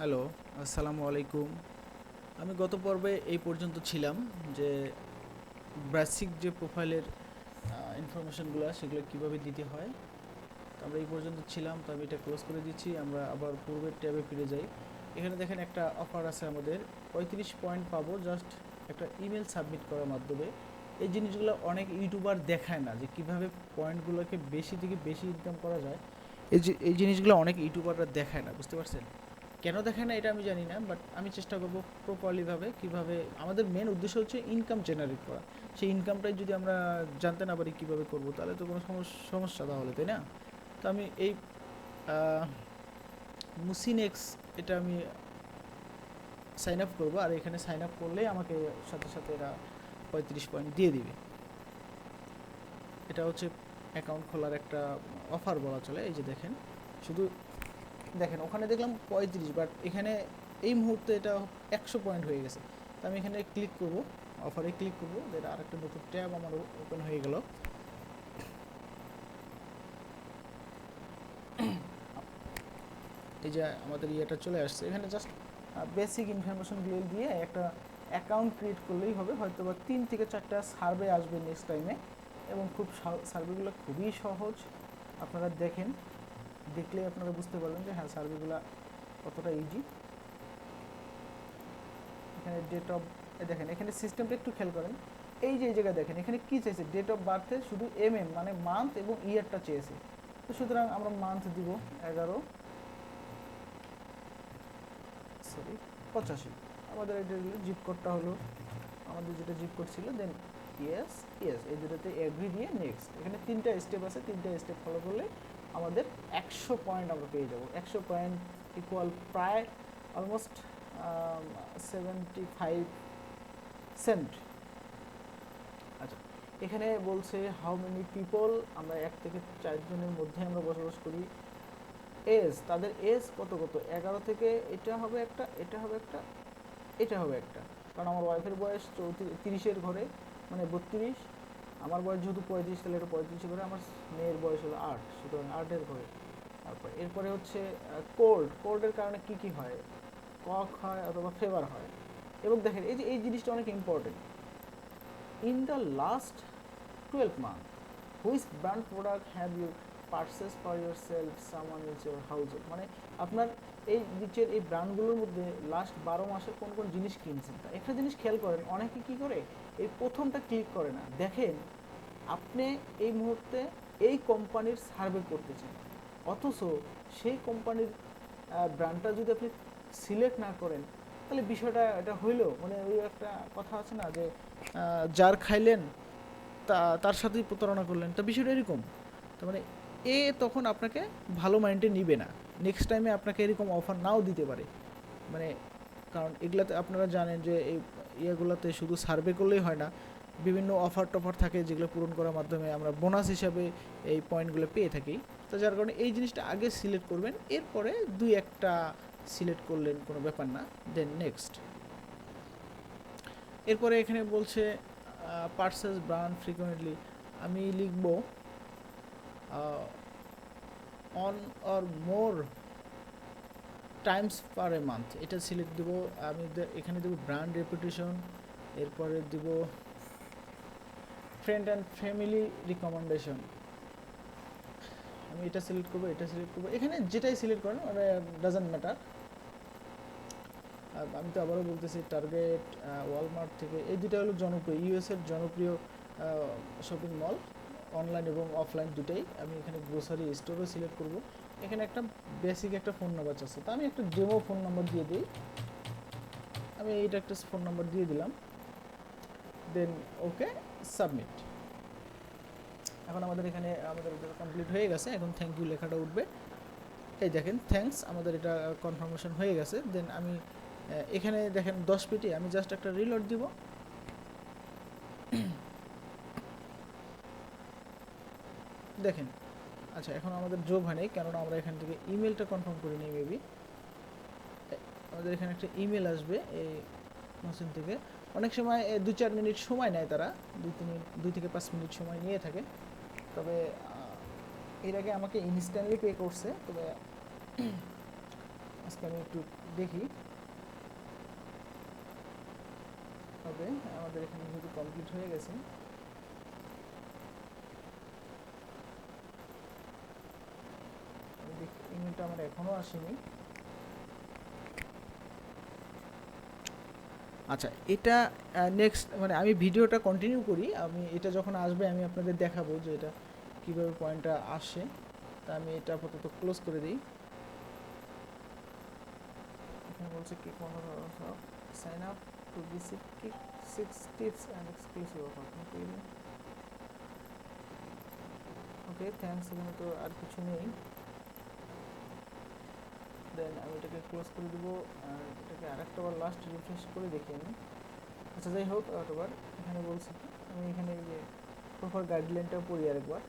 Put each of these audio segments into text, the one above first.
Hello, আসসালামু আলাইকুম। আমি গত পর্বে এই পর্যন্ত ছিলাম যে বেসিক যে প্রোফাইলের ইনফরমেশনগুলো সেগুলো কীভাবে দিতে হয়। তো আমরা এই পর্যন্ত ছিলাম, তো আমি এটা ক্লোজ করে দিচ্ছি, আমরা আবার পূর্বের ট্যাবে ফিরে যাই। এখানে দেখেন একটা অফার আছে আমাদের, পঁয়ত্রিশ পয়েন্ট পাবো জাস্ট একটা ইমেল সাবমিট করার মাধ্যমে। এই জিনিসগুলো অনেক ইউটিউবার দেখায় না যে কীভাবে পয়েন্টগুলোকে বেশি থেকে বেশি ইনকাম করা যায়। এই এই জিনিসগুলো অনেক ইউটিউবাররা দেখায় না, বুঝতে পারছেন? কেন দেখায় না এটা আমি জানি না বাট আমি চেষ্টা করব প্রপারলিভাবে কীভাবে, আমাদের মেন উদ্দেশ্য হচ্ছে ইনকাম জেনারেট করা। সেই ইনকামটাই যদি আমরা জানতে না পারি কীভাবে করব, তাহলে তো কোনো সমস্যা তাহলে, তাই না? তো আমি এই মুসিনেক্স এটা আমি সাইন আপ করব, আর এখানে সাইন আপ করলেই আমাকে সাথে সাথে এরা পঁয়ত্রিশ পয়েন্ট দিয়ে দিবে। এটা হচ্ছে অ্যাকাউন্ট খোলার একটা অফার বলা চলে, এই যে দেখেন। শুধু দেখেন, ওখানে দেখলাম পঁয়ত্রিশ বাট এখানে এই মুহূর্তে এটা একশো পয়েন্ট হয়ে গেছে। তো আমি এখানে ক্লিক করব অফারে ক্লিক করব যেটা আরেকটা নতুন ট্যাব আমার ওপেন হয়ে গেল। এই যে আমাদের ইয়েটা চলে আসছে, এখানে জাস্ট বেসিক ইনফরমেশনগুলো দিয়ে একটা অ্যাকাউন্ট ক্রিয়েট করলেই হবে হয়তো বা তিন থেকে চারটা সার্ভে আসবে নেক্সট টাইমে এবং খুব সার্ভেগুলো খুবই সহজ, আপনারা দেখেন। দেখলেই আপনারা বুঝতে পারবেন যে হ্যাঁ সার্ভেগুলো কতটা ইজি এখানে ডেট অফ দেখেন, এখানে সিস্টেমটা একটু খেয়াল করেন। এই যে, এই জায়গায় দেখেন, এখানে কি চাইছে? ডেট অফ বার্থে শুধু এম এম মানে মান্থ এবং ইয়ারটা চেয়েছে। তো সুতরাং আমরা মান্থ দিব এগারো সরি পঁচাশি। আমাদের এটা জিপ কোডটা হলো, আমাদের যেটা জিপ কোড ছিল দেন ইয়েস ইয়েস এই দুটোতে এগ্রি দিয়ে নেক্সট এখানে তিনটা স্টেপ আছে, তিনটা স্টেপ ফলো করলে আমাদের একশো পয়েন্ট আমরা পেয়ে যাব। একশো পয়েন্ট ইকুয়াল প্রায় অলমোস্ট সেভেন্টি ফাইভ সেন্ট আচ্ছা এখানে বলছে হাউ মেনি পিপল আমরা এক থেকে চারজনের মধ্যে আমরা বসবাস করি। এজ তাদের এজ কত কত? এগারো থেকে এটা হবে একটা, এটা হবে একটা, এটা হবে একটা। কারণ আমার ওয়াইফের বয়স চৌত্রিশ তিরিশের ঘরে মানে বত্রিশ। আমার বয়স যেহেতু পঁয়ত্রিশ, তাহলে এটা পঁয়ত্রিশ করে আমার মেয়ের বয়স হলো আট, সুতরাং আটের ঘরে। তারপর এরপরে হচ্ছে কোল্ড কোল্ডের কারণে কি কি হয়? কক হয় অথবা ফেভার হয়। এবং দেখেন, এই যে, এই জিনিসটা অনেক important in the last twelve month which brand product have you purchase for yourself someone is your house মানে আপনার এই নিচের এই ব্র্যান্ডগুলোর মধ্যে লাস্ট বারো মাসে কোন কোন জিনিস কিনছেন? তা একটা জিনিস খেয়াল করেন, অনেকে কি করে? এই প্রথমটা ক্লিক করে না। দেখেন, আপনি এই মুহূর্তে এই কোম্পানির সার্ভে করতেছেন। অথচ সেই কোম্পানির ব্র্যান্ডটা যদি আপনি সিলেক্ট না করেন, তাহলে বিষয়টা এটা হইল। মানে ওই একটা কথা আছে না যে যার খাইলেন তা, তার সাথেই প্রতারণা করলেন। তা বিষয়টা এরকম। তার মানে এ তখন আপনাকে ভালো মাইন্ডে নিবে না। নেক্সট টাইমে আপনাকে এরকম অফার নাও দিতে পারে। মানে কারণ এগুলাতে আপনারা জানেন যে, এই ইয়েগুলোতে শুধু সার্ভে করলেই হয় না, বিভিন্ন অফার টফার থাকে যেগুলো পূরণ করার মাধ্যমে আমরা বোনাস হিসাবে এই পয়েন্টগুলো পেয়ে থাকি। তো যার কারণে এই জিনিসটা আগে সিলেক্ট করবেন, এরপরে দুই একটা সিলেক্ট করলেন কোনো ব্যাপার না দেন নেক্সট এরপরে এখানে বলছে পার্সেস ব্রান্ড ফ্রিকুয়েন্টলি আমি লিখব one or more times per a month এটা সিলেক্ট দেবো, আমি এখানে দেবো ব্র্যান্ড রেপুটেশন এরপরে দেব ফ্রেন্ড অ্যান্ড ফ্যামিলি রিকমেন্ডেশন আমি এটা সিলেক্ট করব, এটা সিলেক্ট করব। এখানে যেটাই সিলেক্ট করেন মানে ডাজেন্ট ম্যাটার আমি তো আবারও বলতেছি টার্গেট ওয়ালমার্ট থেকে, এই দুটো হলো জনপ্রিয় ইউএস এর জনপ্রিয় শপিং মল অনলাইন এবং অফলাইন দুটাই আমি এখানে গ্রোসারি স্টোরও সিলেক্ট করব। এখানে একটা বেসিক একটা ফোন নাম্বার চাচ্ছে তো আমি একটা ডেমো ফোন নাম্বার দিয়ে দিই। আমি এইটা একটা ফোন নাম্বার দিয়ে দিলাম। দেন ওকে সাবমিট এখন আমাদের এখানে, আমাদের এটা কমপ্লিট হয়ে গেছে। এখন থ্যাংক ইউ লেখাটা উঠবে। এই দেখেন থ্যাঙ্কস আমাদের এটা কনফার্মেশন হয়ে গেছে। দেন আমি এখানে দেখেন দশ পেটি, আমি জাস্ট একটা রিলোড দিব। দেখেন আচ্ছা এখন আমাদের যোগ হয় নাই, কেননা আমরা এখান থেকে ইমেলটা কনফার্ম করে নিই মেবি আমাদের এখানে একটা ইমেল আসবে এই মহসিন থেকে। অনেক সময় দু চার মিনিট সময় নেয় তারা, দুই তিন দুই থেকে পাঁচ মিনিট সময় নিয়ে থাকে। তবে এর আগে আমাকে ইনস্ট্যান্টলি পে করছে, তবে আজকে আমি একটু দেখি। হবে আমাদের এখানে যেহেতু কমপ্লিট হয়ে গেছে ইমেলটা আমার এখনও আসেনি। আচ্ছা এটা নেক্সট মানে আমি ভিডিওটা কন্টিনিউ করি আমি এটা যখন আসবে আমি আপনাদের দেখাবো যে এটা কীভাবে পয়েন্টটা আসে। তা আমি এটা আপাতত ক্লোজ করে দিই। এখানে বলছে কি কোনো sign up to receive kick six tips and exclusive offer okay thanks এখানে তো আর কিছু নেই। দেন, আমি এটাকে ক্লোজ করে দেবো, আর এটাকে আরেকটা বার লাস্ট রিফ্রেশ করে দেখি আমি আচ্ছা যাই হোক আরেকবার এখানে বলছি আমি এখানে যে প্রপার গাইডলাইনটা পড়ি আরেকবার।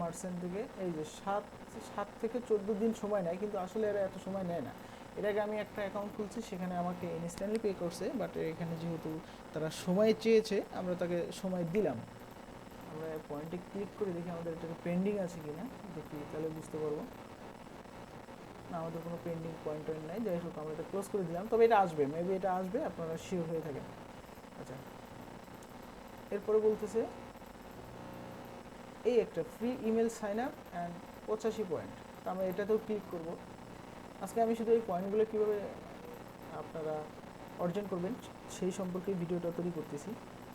মার্সেন্ট থেকে, এই যে সাত সাত থেকে চোদ্দ দিন সময় নেয়, কিন্তু আসলে এরা এত সময় নেয় না। এর আগে আমি একটা অ্যাকাউন্ট খুলছি, সেখানে আমাকে ইনস্ট্যান্টলি পে করছে বাট এখানে যেহেতু তারা সময় চেয়েছে, আমরা তাকে সময় দিলাম। আমরা পয়েন্টে ক্লিক করে দেখি আমাদের এটাকে পেন্ডিং আছে কি না দেখি, তাহলে বুঝতে পারব। না, আমাদের কোনো পেন্ডিং পয়েন্ট টয়েন্ট নাই। যাই হোক, আমরা এটা ক্লোজ করে দিলাম। তবে এটা আসবে। মেবি এটা আসবে, আপনারা শিওর হয়ে থাকেন। আচ্ছা। এরপরে বলতেছে, এই একটা free email sign up and পঁচাশি পয়েন্ট তো আমরা এটাতেও ক্লিক করব। আজকে আমি শুধু এই পয়েন্টগুলো কীভাবে আপনারা অর্জন করবেন, সেই সম্পর্কে ভিডিওটা তৈরি করতেছি।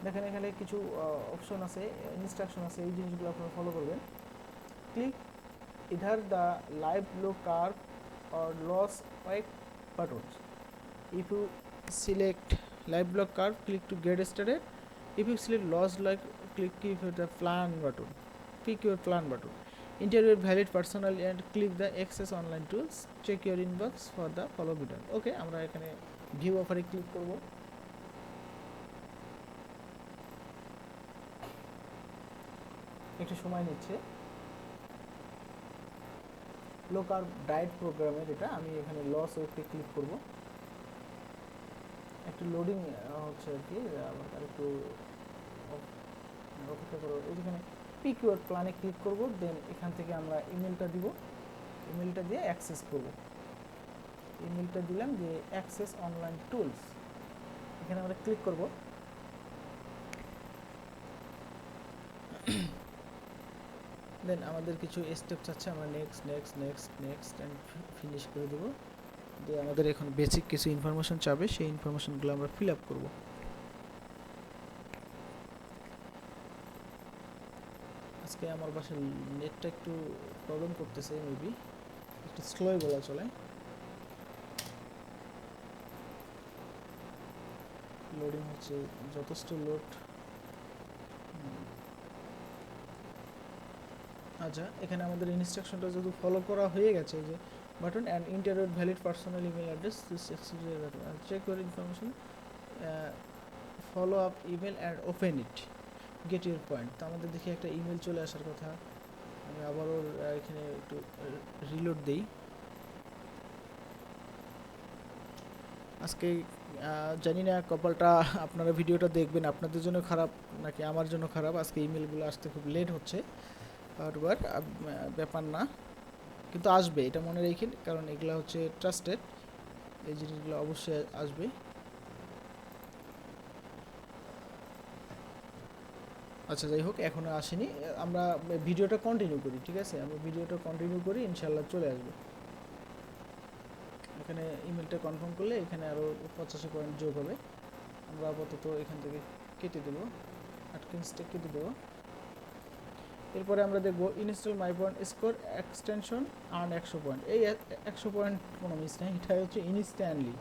দেখেন এখানে কিছু অপশন আছে ইনস্ট্রাকশন আছে, এই জিনিসগুলো আপনারা ফলো করবেন। Click either the live low car or loss weight buttons if you select live block car click to get started if you select loss like click কি if the plan button click your plan button interview valid personal and click the access online to check your inbox for the follow button okay আমরা এখানে view অফারে click করব। একটু সময় নিচ্ছে। Low carb diet প্রোগ্রামের এটা আমি এখানে লস ওয়েবকে ক্লিক করব। একটু লোডিং হচ্ছে আর কি আমার একটু অপ- অপেক্ষা করব এই যেখানে পিক ইউর প্ল্যানে ক্লিক করব দেন এখান থেকে আমরা ইমেলটা দিব। ইমেলটা দিয়ে অ্যাক্সেস করব। ইমেলটা দিলাম যে অ্যাক্সেস অনলাইন টুলস এখানে আমরা ক্লিক করব। দেন আমাদের কিছু স্টেপস আছে, আমরা next next next next and finish করে দেবো। দিয়ে আমাদের এখন বেসিক কিছু ইনফরমেশন চাবে, সেই ইনফরমেশনগুলো আমরা ফিল আপ করব। আজকে আমার বাসায় নেটটা একটু প্রবলেম করতেছে মেবি একটু স্লোই বলা চলে। লোডিং হচ্ছে, যথেষ্ট লোড আচ্ছা এখানে আমাদের ইনস্ট্রাকশনটা যদি ফলো করা হয়ে গেছে যে button and interview valid personal email address check your information follow up email and open it get your point তো আমাদের দেখি একটা ইমেল চলে আসার কথা, আমি আবারও এখানে একটু রিলোড দিই। আজকে জানি না কপালটা, আপনারা ভিডিওটা দেখবেন, আপনাদের জন্য খারাপ নাকি আমার জন্য খারাপ? আজকে ইমেলগুলো আসতে খুব লেট হচ্ছে। বারবার ব্যাপার না। কিন্তু আসবে, এটা মনে রেখেন কারণ এগুলো হচ্ছে ট্রাস্টেড এই জিনিসগুলো অবশ্যই আসবে। আচ্ছা যাই হোক, এখনও আসেনি। আমরা ভিডিওটা কন্টিনিউ করি, ঠিক আছে? আমরা ভিডিওটা কন্টিনিউ করি ইনশাল্লাহ চলে আসবে। এখানে ইমেলটা কনফার্ম করলে এখানে আরও পঁচাশি পয়েন্ট যোগ হবে। আমরা আপাতত এখান থেকে কেটে দেবো। আটকিন্সটা কেটে দেবো। এরপরে আমরা দেখব install my point score extension earn একশো পয়েন্ট। এই একশো পয়েন্ট কোনো মিস নেই, এটা হচ্ছে ইনস্ট্যান্টলি।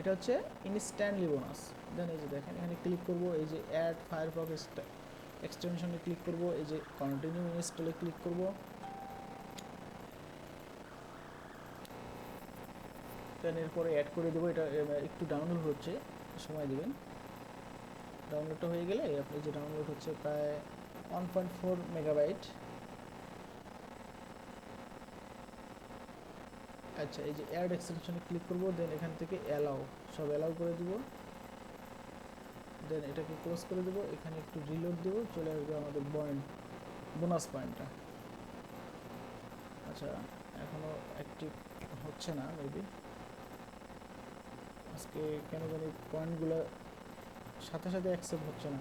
এটা হচ্ছে ইনস্ট্যান্টলি বোনাস। দেন এই যে দেখেন, এখানে ক্লিক করব, এই যে অ্যাড ফায়ারফক্স এক্সটেনশনে ক্লিক করব, এই যে কন্টিনিউ ইনস্টলে ক্লিক করব। দেন এরপরে অ্যাড করে দেবো, এটা একটু ডাউনলোড হচ্ছে, সময় দেবেন। ডাউনলোডটা হয়ে গেলে আপনি যে ডাউনলোড হচ্ছে প্রায় ওয়ান পয়েন্ট ফোর মেগাবাইট আচ্ছা এই যে অ্যাড এক্সটেনশনে ক্লিক করব দেন এখান থেকে অ্যালাউ সব অ্যালাউ করে দিব। দেন এটাকে ক্লোজ করে দেবো, এখানে একটু রিলোড দেবো, চলে আসবে আমাদের পয়েন্ট বোনাস পয়েন্টটা আচ্ছা এখনও অ্যাক্টিভ হচ্ছে না মেবি আজকে কেন জানি পয়েন্টগুলো সাথে সাথে অ্যাকসেপ্ট হচ্ছে না।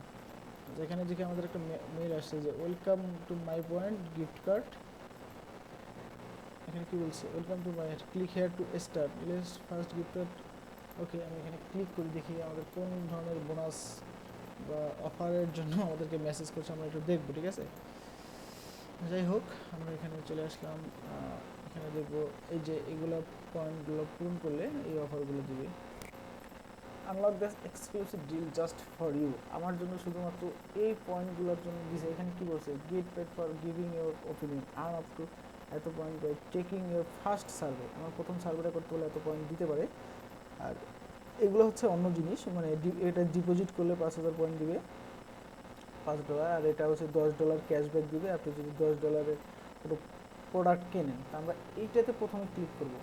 যেখানে দেখে আমাদের একটা মেল আসছে যে welcome to my point gift card এখানে কি বলছে? Welcome to my click here to start less first gift card okay আমি এখানে ক্লিক করে দেখি আমাদের কোন ধরনের বোনাস বা অফারের জন্য আমাদেরকে মেসেজ করছে, আমরা একটু দেখব, ঠিক আছে? যাই হোক, আমরা এখানে চলে আসলাম এখানে দেখব এই যে এগুলো পয়েন্টগুলো পূরণ করলে এই অফারগুলো দিবে। Unlock this exclusive deal just for you আমার জন্য শুধুমাত্র এই পয়েন্টগুলোর জন্য দিছে। এখানে কী বলছে? Get paid for giving your opinion earn up to এত point by taking your first survey আমার প্রথম সার্ভেটা করতে হলে এত পয়েন্ট দিতে পারে। আর এগুলো হচ্ছে অন্য জিনিস। মানে এটা ডিপোজিট করলে পাঁচ হাজার পয়েন্ট দিবে। পাঁচ ডলার আর এটা হচ্ছে দশ ডলার ক্যাশব্যাক দিবে। আপনি যদি দশ ডলারের কোনো প্রোডাক্ট কেনেন, তা আমরা এইটাতে প্রথমে ক্লিক করব।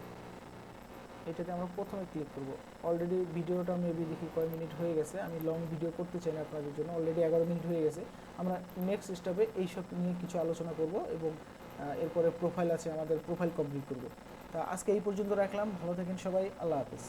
এটাতে আমরা প্রথমে ক্লিক করব। অলরেডি ভিডিওটা মেবি দেখি কয় মিনিট হয়ে গেছে। আমি লং ভিডিও করতে চাই না আপনাদের জন্য। অলরেডি এগারো মিনিট হয়ে গেছে। আমরা নেক্সট স্টেপে এইসব নিয়ে কিছু আলোচনা করব এবং এরপরে প্রোফাইল আছে আমাদের প্রোফাইল কমপ্লিট করব। তা আজকে এই পর্যন্ত রাখলাম। ভালো থাকেন সবাই। আল্লাহ হাফেজ।